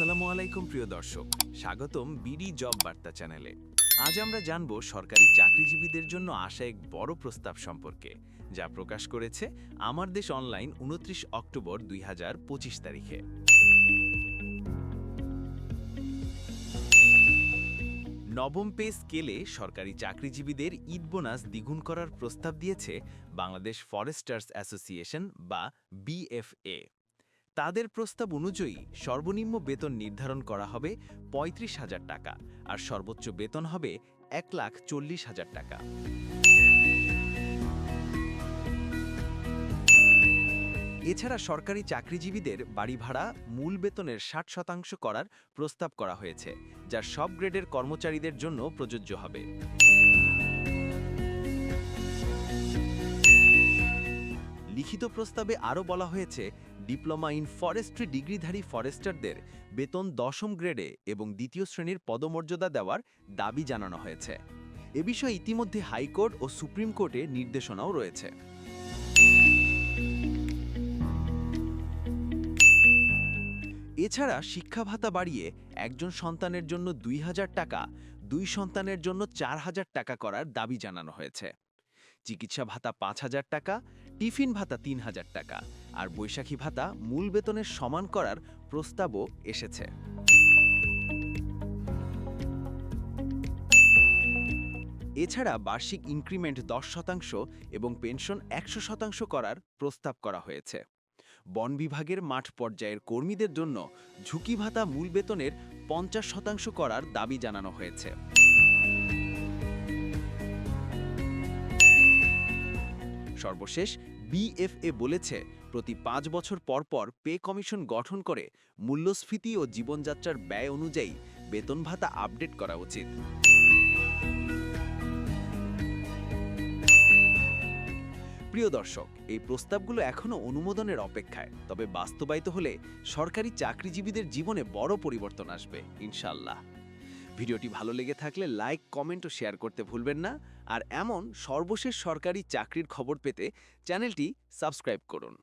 আসসালামু আলাইকুম, প্রিয় দর্শক। স্বাগতম বিডি জব বার্তা চ্যানেলে। আজ আমরা জানব সরকারি চাকরিজীবীদের জন্য আসা এক বড় প্রস্তাব সম্পর্কে, যা প্রকাশ করেছে আমার দেশ অনলাইন উনত্রিশ অক্টোবর দুই হাজার পঁচিশ তারিখে। নবম পে স্কেলে সরকারি চাকরিজীবীদের ঈদ বোনাস দ্বিগুণ করার প্রস্তাব দিয়েছে বাংলাদেশ ফরেস্টার্স অ্যাসোসিয়েশন বা বিএফএ তাদের প্রস্তাব অনুযায়ী সর্বনিম্ন বেতন নির্ধারণ করা হবে পঁয়ত্রিশ হাজার টাকা আর সর্বোচ্চ বেতন হবে এক লাখ চল্লিশ হাজার টাকা। এছাড়া সরকারি চাকরিজীবীদের বাড়ি ভাড়া মূল বেতনের ষাট শতাংশ করার প্রস্তাব করা হয়েছে, যা সব গ্রেডের কর্মচারীদের জন্য প্রযোজ্য হবে। লিখিত প্রস্তাবে আরও বলা হয়েছে ডিপ্লোমা ইন ফরেস্ট্রি ডিগ্রিধারী ফরেস্টারদের বেতন দশম গ্রেডে এবং দ্বিতীয় শ্রেণির পদমর্যাদা দেওয়ার দাবি জানানো হয়েছে। এ বিষয়ে ইতিমধ্যে হাইকোর্ট ও সুপ্রিম কোর্টে নির্দেশনাও রয়েছে। এছাড়া শিক্ষা ভাতা বাড়িয়ে একজন সন্তানের জন্য দুই হাজার টাকা, দুই সন্তানের জন্য চার হাজার টাকা করার দাবি জানানো হয়েছে। চিকিৎসা ভাতা পাঁচ হাজার টাকা, টিফিন ভাতা তিন হাজার টাকা, আর বৈশাখী ভাতা মূল বেতনের সমান করার প্রস্তাবও এসেছে। এছাড়া বার্ষিক ইনক্রিমেন্ট দশ শতাংশ এবং পেনশন একশো শতাংশ করার প্রস্তাব করা হয়েছে। বন বিভাগের মাঠ পর্যায়ের কর্মীদের জন্য ঝুঁকি ভাতা মূল বেতনের পঞ্চাশ শতাংশ করার দাবি জানানো হয়েছে। সর্বশেষ বিএফএ বলেছে, প্রতি পাঁচ বছর পর পর পে কমিশন গঠন করে মূল্যস্ফীতি ও জীবনযাত্রার ব্যয় অনুযায়ী বেতন ভাতা আপডেট করা উচিত। প্রিয় দর্শক, এই প্রস্তাবগুলো এখনও অনুমোদনের অপেক্ষায়, তবে বাস্তবায়িত হলে সরকারি চাকরিজীবীদের জীবনে বড় পরিবর্তন আসবে ইনশাল্লাহ ভিডিওটি ভালো লেগে থাকলে লাইক, কমেন্ট ও শেয়ার করতে ভুলবেন না। আর এমন সর্বশেষ সরকারি চাকরির খবর পেতে চ্যানেলটি সাবস্ক্রাইব করুন।